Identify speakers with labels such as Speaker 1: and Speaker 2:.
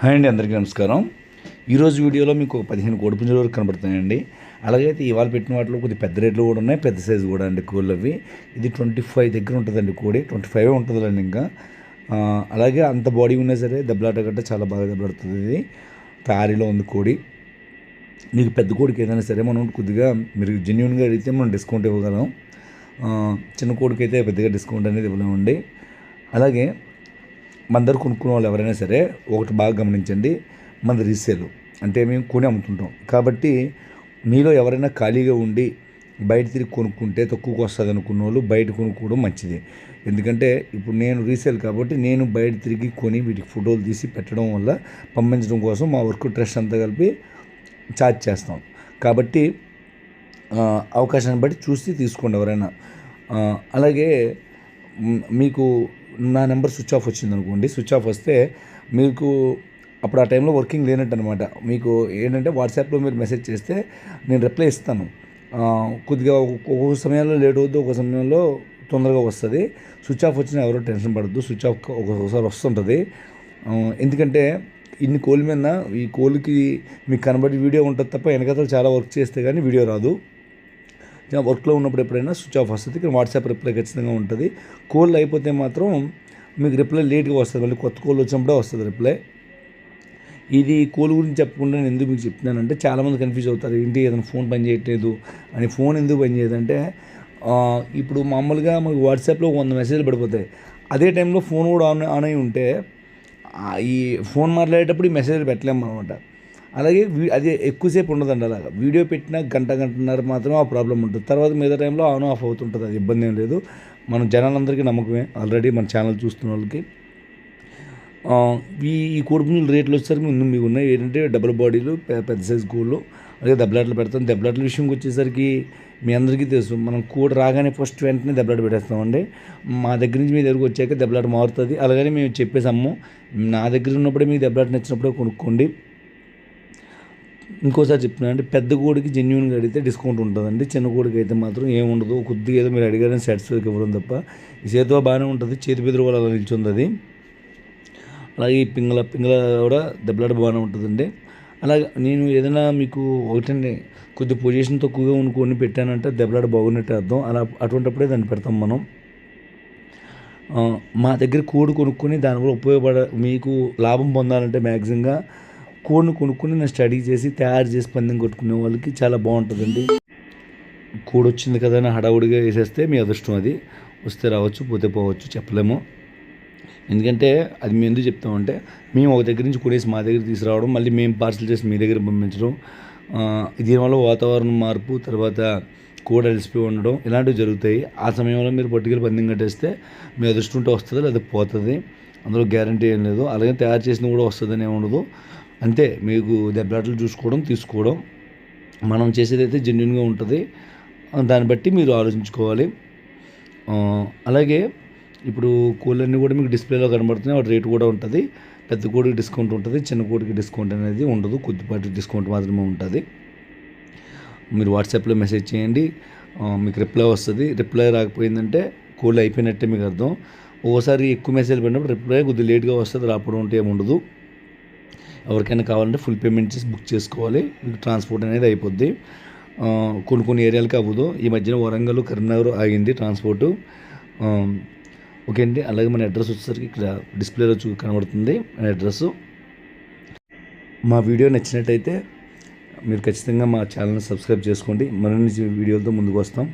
Speaker 1: Hi అండి అందరికీ నమస్కారం. ఈరోజు వీడియోలో మీకు పదిహేను కోడి పుంజుల వరకు కనబడుతున్నాయండి. అలాగైతే ఇవాళ పెట్టిన వాటిలో కొద్ది పెద్ద రేట్లు కూడా ఉన్నాయి పెద్ద సైజు కూడా అండి కోళ్ళు అవి. ఇది ట్వంటీ ఫైవ్ దగ్గర ఉంటుందండి కోడి ట్వంటీ ఫైవ్ ఉంటుందండి ఇంకా. అలాగే అంత బాడీ ఉన్నా సరే దెబ్బలాట గట్ట చాలా బాగా దెబ్బలాడుతుంది ఇది. తయారీలో ఉంది కోడి. మీకు పెద్ద కోడికి ఏదైనా సరే మనం కొద్దిగా మీరు జెన్యున్గా అడిగితే మనం డిస్కౌంట్ ఇవ్వగలం. చిన్న కోడికి అయితే పెద్దగా డిస్కౌంట్ అనేది ఇవ్వలేమండి. అలాగే మన దగ్గర కొనుక్కునే వాళ్ళు ఎవరైనా సరే ఒకటి బాగా గమనించండి. మనది రీసేల్. అంటే మేము కొని అమ్ముతుంటాం. కాబట్టి మీలో ఎవరైనా ఖాళీగా ఉండి బయట తిరిగి కొనుక్కుంటే తక్కువకు వస్తుంది అనుకున్న వాళ్ళు బయట కొనుక్కోవడం మంచిది. ఎందుకంటే ఇప్పుడు నేను రీసేల్ కాబట్టి నేను బయట తిరిగి కొని వీటికి ఫోటోలు తీసి పెట్టడం వల్ల పంపించడం కోసం మా వర్క్ ట్రస్ట్ అంతా కలిపి ఛార్జ్ చేస్తాం. కాబట్టి అవకాశాన్ని బట్టి చూసి తీసుకోండి ఎవరైనా. అలాగే మీకు నా నెంబర్ స్విచ్ ఆఫ్ వచ్చింది అనుకోండి స్విచ్ ఆఫ్ వస్తే మీకు అప్పుడు ఆ టైంలో వర్కింగ్ లేనట్టు అనమాట మీకు ఏంటంటే వాట్సాప్లో మీరు మెసేజ్ చేస్తే నేను రిప్లై ఇస్తాను. కొద్దిగా ఒక్కొక్క సమయంలో లేట్ అవుద్ది ఒక సమయంలో తొందరగా వస్తుంది. స్విచ్ ఆఫ్ వచ్చినా ఎవరో టెన్షన్ పడద్దు స్విచ్ ఆఫ్ ఒక్కొక్కసారి వస్తుంటుంది. ఎందుకంటే ఇన్ని కోళ్ళ మీద ఈ కోళ్ళకి మీకు కనబడి వీడియో ఉంటుంది తప్ప వెనకతలు చాలా వర్క్ చేస్తే కానీ వీడియో రాదు. వర్క్లో ఉన్నప్పుడు ఎప్పుడైనా స్విచ్ ఆఫ్ వస్తుంది ఇక్కడ వాట్సాప్ రిప్లై ఖచ్చితంగా ఉంటుంది. కోళ్ళు అయిపోతే మాత్రం మీకు రిప్లై లేట్గా వస్తుంది మళ్ళీ కొత్త కోళ్ళు వచ్చినప్పుడే వస్తుంది రిప్లై. ఇది కోల్ గురించి చెప్పకుండా నేను ఎందుకు మీకు చెప్తున్నానంటే చాలామంది కన్ఫ్యూజ్ అవుతారు ఏంటి ఏదైనా ఫోన్ పని చేయట్లేదు అని ఫోన్ ఎందుకు పని చేయదంటే ఇప్పుడు మామూలుగా మనకి వాట్సాప్లో వంద మెసేజ్లు పడిపోతాయి. అదే టైంలో ఫోన్ కూడా ఆన్ ఆన్ అయి ఉంటే ఈ ఫోన్ మాట్లాడేటప్పుడు ఈ మెసేజ్లు పెట్టలేము అనమాట అలాగే వీ- అది ఎక్కువసేపు ఉండదండి అలాగా. వీడియో పెట్టిన గంట గంటన్నర మాత్రమే ఆ ప్రాబ్లం ఉంటుంది. తర్వాత మిగతా టైంలో ఆన్ ఆఫ్ అవుతుంటుంది. అది ఇబ్బంది ఏం లేదు. మన జనాలందరికీ నమ్మకమే. ఆల్రెడీ మన ఛానల్ చూస్తున్న వాళ్ళకి. ఈ ఈ కోడిపుంజుల రేట్లు వచ్చేసరికి ముందు మీకు ఉన్నాయి. ఏంటంటే డబుల్ బాడీలు పెద్ద సైజ్ కోళ్ళు అలాగే దెబ్బలాట్లు పెడతాం. దెబ్బలాట్ల విషయంకి వచ్చేసరికి మీ అందరికీ తెలుసు. మనం కూడ రాగానే ఫస్ట్ వెంటనే దెబ్బలాట పెట్టేస్తామండి. మా దగ్గర నుంచి మీ దగ్గరకు వచ్చాక దెబ్బలాట మారుతుంది. అలాగని మేము చెప్పేసాము. నా దగ్గర ఉన్నప్పుడే మీకు దెబ్బలాట నచ్చినప్పుడే కొనుక్కోండి. ఇంకోసారి చెప్తున్నా అంటే పెద్ద కోడికి జెన్యున్గా అడిగితే డిస్కౌంట్ ఉంటుందండి. చిన్న కోడికి అయితే మాత్రం ఏం ఉండదు. కొద్దిగా ఏదో మీరు అడిగారని సాటిస్ఫైకి ఇవ్వడం తప్ప. ఈ చేతితో బాగానే ఉంటుంది. చేతి బెదురు కూడా అలా నిల్చుంది అది. అలాగే ఈ పింగళ పింగళ కూడా దెబ్బలాట బాగానే ఉంటుందండి. అలాగే నేను ఏదైనా మీకు ఒకటండి కొద్ది పొజిషన్ తక్కువగా ఉనుకొని పెట్టానంటే దెబ్బలాట బాగున్నట్టు అర్థం. అలా అటువంటిప్పుడే దాన్ని పెడతాం మనం. మా దగ్గర కోడి కొనుక్కొని దానివల్ల ఉపయోగపడ మీకు లాభం పొందాలంటే మ్యాక్సిమంగా కోడిని కొనుక్కుని నేను స్టడీ చేసి తయారు చేసి పందెం కొట్టుకునే వాళ్ళకి చాలా బాగుంటుందండి. కోడి వచ్చింది కదా అని హడావుడిగా వేసేస్తే మీ అదృష్టం అది. వస్తే రావచ్చు పోతే పోవచ్చు చెప్పలేము. ఎందుకంటే అది మేము ఎందుకు చెప్తామంటే మేము ఒక దగ్గర నుంచి కొనేసి మా దగ్గర తీసుకురావడం మళ్ళీ మేము పార్సల్ చేసి మీ దగ్గర పంపించడం దీనివల్ల వాతావరణం మార్పు తర్వాత కూడ అలసిపోయి ఉండడం ఇలాంటివి జరుగుతాయి. ఆ సమయంలో మీరు పట్టుకెళ్ళి పందెం కట్టేస్తే మీ అదృష్టం ఉంటే వస్తుంది లేదా పోతుంది? అందులో గ్యారంటీ ఏం లేదు. అలాగే తయారు చేసిన కూడా వస్తుందని ఏమి ఉండదు. అంతే మీకు దెబ్బలాటలు చూసుకోవడం తీసుకోవడం మనం చేసేదైతే జెన్యున్గా ఉంటుంది దాన్ని బట్టి మీరు ఆలోచించుకోవాలి. అలాగే ఇప్పుడు కోళ్ళన్నీ కూడా మీకు డిస్ప్లేలో కనబడుతున్నాయి వాటి రేటు కూడా ఉంటుంది. పెద్ద కోడికి డిస్కౌంట్ ఉంటుంది చిన్న కోడికి డిస్కౌంట్ అనేది ఉండదు కొద్దిపాటి డిస్కౌంట్ మాత్రమే ఉంటుంది. మీరు వాట్సాప్లో మెసేజ్ చేయండి మీకు రిప్లై వస్తుంది. రిప్లై రాకపోయిందంటే కోళ్ళు అయిపోయినట్టే మీకు అర్థం. ఓసారి ఎక్కువ మెసేజ్ పడినప్పుడు రిప్లై కొద్దిగా లేట్గా వస్తుంది రాకపోవడం అంటే ఏమి ఉండదు. ఎవరికైనా కావాలంటే ఫుల్ పేమెంట్ చేసి బుక్ చేసుకోవాలి. మీకు ట్రాన్స్పోర్ట్ అనేది అయిపోద్ది. కొన్ని కొన్ని ఏరియాలకి అవ్వదు. ఈ మధ్యన వరంగల్ కరీంనగర్ ఆగింది ట్రాన్స్పోర్టు ఓకే అండి. అలాగే మన అడ్రస్ వచ్చేసరికి ఇక్కడ డిస్ప్లేలో చూ కనబడుతుంది మన అడ్రస్ మా వీడియో నచ్చినట్టయితే మీరు ఖచ్చితంగా మా ఛానల్ని సబ్స్క్రైబ్ చేసుకోండి. మరిన్ని వీడియోలతో ముందుకు వస్తాం.